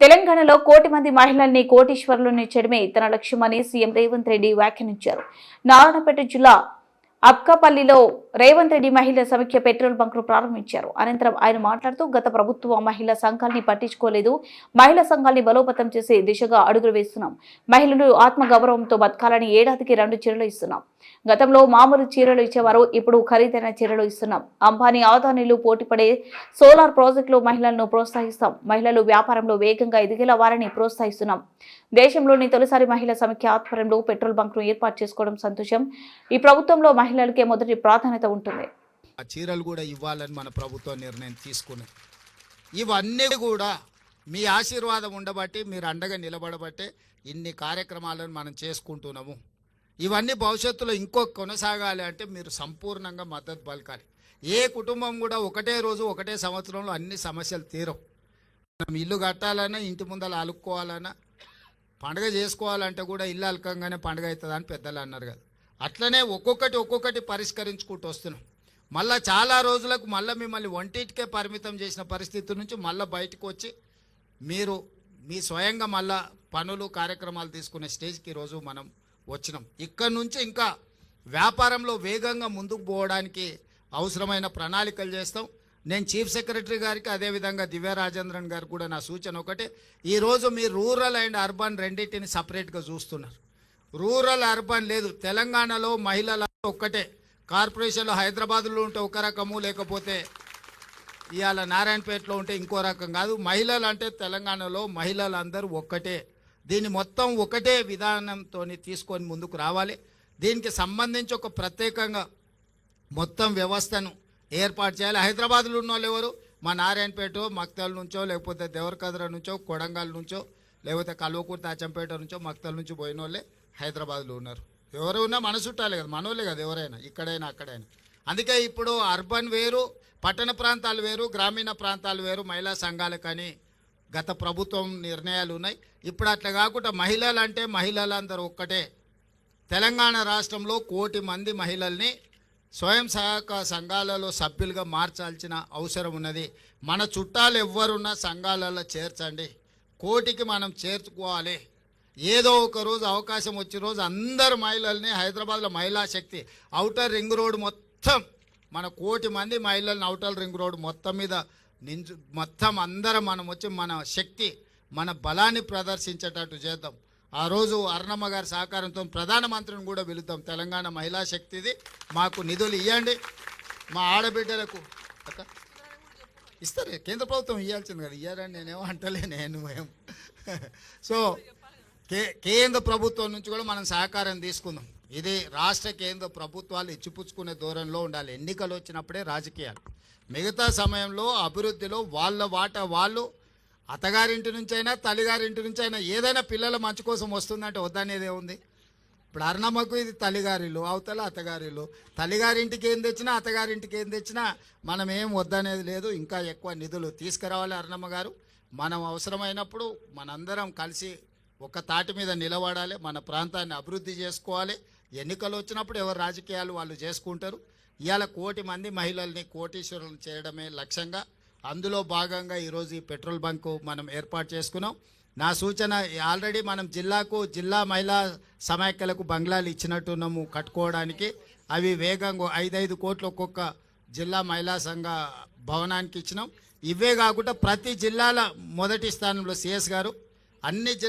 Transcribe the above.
తెలంగాణలో కోటి మంది మహిళల్ని కోటీశ్వరులని చేయడమే తన లక్ష్యమని సీఎం రేవంత్ రెడ్డి వ్యాఖ్యానించారు. నారాయణపేట జిల్లా అబ్కాపల్లిలో రేవంత్ రెడ్డి మహిళా సమైక్య పెట్రోల్ బంక్ను ప్రారంభించారు. అనంతరం ఆయన మాట్లాడుతూ గత ప్రభుత్వం మహిళా సంఘాల్ని పట్టించుకోలేదు. మహిళా సంఘాల్ని బలోపతం చేసే దిశగా అడుగులు వేస్తున్నాం. మహిళలు ఆత్మగౌరవంతో బతకాలని ఏడాదికి రెండు చీరలు ఇస్తున్నాం. గతంలో మామూలు చీరలు ఇచ్చేవారు ఇప్పుడు ఖరీదైన చీరలు ఇస్తున్నాం. అంబానీ ఆదానీలు పోటీపడే సోలార్ ప్రాజెక్టులో మహిళలను ప్రోత్సహిస్తాం. మహిళలు వ్యాపారంలో వేగంగా ఎదిగేలా వారిని ప్రోత్సహిస్తున్నాం. దేశంలోని తొలిసారి మహిళా సమైక్య ఆధ్వర్యంలో పెట్రోల్ బంక్ను ఏర్పాటు చేసుకోవడం సంతోషం. ఈ ప్రభుత్వంలో మహిళలకే మొదటి ప్రాధాన్యత ఉంటుంది. ఆ చీరలు కూడా ఇవ్వాలని మన ప్రభుత్వం నిర్ణయం తీసుకున్నది. ఇవన్నీ కూడా మీ ఆశీర్వాదం ఉండబట్టి మీరు అండగా నిలబడబట్టే ఇన్ని కార్యక్రమాలను మనం చేసుకుంటున్నాము. ఇవన్నీ భవిష్యత్తులో ఇంకో కొనసాగాలి అంటే మీరు సంపూర్ణంగా మద్దతు పలకాలి. ఏ కుటుంబం కూడా ఒకటే రోజు ఒకటే సంవత్సరంలో అన్ని సమస్యలు తీరవు. మనం ఇల్లు కట్టాలన్నా ఇంటి ముందర అలుక్కోవాలన్నా పండగ చేసుకోవాలంటే కూడా ఇల్లు అలకంగానే పండగ అవుతుంది అని పెద్దలు అన్నారు కదా. అట్లనే ఒక్కొక్కటి ఒక్కొక్కటి పరిష్కరించుకుంటూ వస్తున్నాం. మళ్ళా చాలా రోజులకు మళ్ళీ మిమ్మల్ని ఒంటింటికే పరిమితం చేసిన పరిస్థితి నుంచి మళ్ళీ బయటకు వచ్చి మీరు మీ స్వయంగా మళ్ళా పనులు కార్యక్రమాలు తీసుకునే స్టేజ్కి ఈరోజు మనం వచ్చినాం. ఇక్కడ నుంచి ఇంకా వ్యాపారంలో వేగంగా ముందుకు పోవడానికి అవసరమైన ప్రణాళికలు చేస్తాం. నేను చీఫ్ సెక్రటరీ గారికి అదేవిధంగా దివ్య రాజేంద్రన్ గారికి కూడా నా సూచన ఒకటే. ఈరోజు మీరు రూరల్ అండ్ అర్బన్ రెండింటిని సపరేట్గా చూస్తున్నారు. రూరల్ అర్బన్ లేదు. తెలంగాణలో మహిళల ఒక్కటే. కార్పొరేషన్లో హైదరాబాద్లో ఉంటే ఒక రకము లేకపోతే ఇవాళ నారాయణపేటలో ఉంటే ఇంకో రకం కాదు. మహిళలు అంటే తెలంగాణలో మహిళలందరూ ఒక్కటే. దీన్ని మొత్తం ఒకటే విధానంతో తీసుకొని ముందుకు రావాలి. దీనికి సంబంధించి ఒక ప్రత్యేకంగా మొత్తం వ్యవస్థను ఏర్పాటు చేయాలి. హైదరాబాద్లో ఉన్న వాళ్ళు ఎవరు? మా నారాయణపేట మక్తల నుంచో లేకపోతే దేవరకద్ర నుంచో కొడంగల్ నుంచో లేకపోతే కల్వకూరు తాచంపేట నుంచో మక్తల నుంచి పోయిన వాళ్ళే హైదరాబాద్లో ఉన్నారు. ఎవరు ఉన్నా మన చుట్టాలే కదా మనోళ్ళే కదా ఎవరైనా ఇక్కడైనా అక్కడైనా. అందుకే ఇప్పుడు అర్బన్ వేరు పట్టణ ప్రాంతాలు వేరు గ్రామీణ ప్రాంతాలు వేరు మహిళా సంఘాలకని గత ప్రభుత్వం నిర్ణయాలు ఉన్నాయి. ఇప్పుడు అట్లా కాకుండా మహిళలు అంటే మహిళలందరూ ఒక్కటే. తెలంగాణ రాష్ట్రంలో కోటి మంది మహిళల్ని స్వయం సహాయక సంఘాలలో సభ్యులుగా మార్చాల్సిన అవసరం ఉన్నది. మన చుట్టాలు ఎవ్వరున్నా సంఘాలలో చేర్చండి. కోటికి మనం చేర్చుకోవాలి. ఏదో ఒక రోజు అవకాశం వచ్చే రోజు అందరు మహిళల్ని హైదరాబాద్లో మహిళా శక్తి అవుటర్ రింగ్ రోడ్ మొత్తం మన కోటి మంది మహిళల్ని అవుటర్ రింగ్ రోడ్ మొత్తం మీద నించు మొత్తం అందరం మనం వచ్చి మన శక్తి మన బలాన్ని ప్రదర్శించేటట్టు చేద్దాం. ఆ రోజు అర్ణమ్మ గారి సహకారంతో ప్రధానమంత్రిని కూడా పిలుద్దాం. తెలంగాణ మహిళా శక్తిది. మాకు నిధులు ఇవ్వండి మా ఆడబిడ్డలకు ఇస్తారే? కేంద్ర ప్రభుత్వం ఇవ్వాల్సింది కదా. ఇయ్యారని నేనేమో అంటలే నేను మేము సో కే కేంద్ర ప్రభుత్వం నుంచి కూడా మనం సహకారం తీసుకుందాం. ఇది రాష్ట్ర కేంద్ర ప్రభుత్వాలు ఇచ్చిపుచ్చుకునే దూరంలో ఉండాలి. ఎన్నికలు వచ్చినప్పుడే రాజకీయాలు. మిగతా సమయంలో అభివృద్ధిలో వాళ్ళ వాట వాళ్ళు అత్తగారింటి నుంచైనా తల్లిగారింటి నుంచి అయినా ఏదైనా పిల్లల మంచి కోసం వస్తుందంటే వద్దనేది ఉంది. ఇప్పుడు అరుణమ్మకు ఇది తల్లిగారిలు అవతల అత్తగారిలు తల్లిగారింటికి ఏం తెచ్చినా అత్తగారింటికి ఏం తెచ్చినా మనం ఏం వద్దనేది లేదు. ఇంకా ఎక్కువ నిధులు తీసుకురావాలి అరుణమ్మ గారు. మనం అవసరమైనప్పుడు మనందరం కలిసి ఒక తాటి మీద నిలబడాలి మన ప్రాంతాన్ని అభివృద్ధి చేసుకోవాలి. ఎన్నికలు వచ్చినప్పుడు ఎవరు రాజకీయాలు వాళ్ళు చేసుకుంటారు. ఇవాళ కోటి మంది మహిళల్ని కోటీశ్వరులను చేయడమే లక్ష్యంగా అందులో భాగంగా ఈరోజు ఈ పెట్రోల్ బంకు మనం ఏర్పాటు చేసుకున్నాం. నా సూచన ఆల్రెడీ మనం జిల్లాకు జిల్లా మహిళా సమాఖ్యలకు బంగ్లాలు ఇచ్చినట్టున్నాము కట్టుకోవడానికి. అవి వేగంగా ఐదైదు కోట్లు ఒక్కొక్క జిల్లా మహిళా సంఘ భవనానికి ఇచ్చినాం. ఇవే కాకుండా ప్రతి జిల్లాల మొదటి స్థానంలో సిఎస్ గారు అన్ని జిల్లా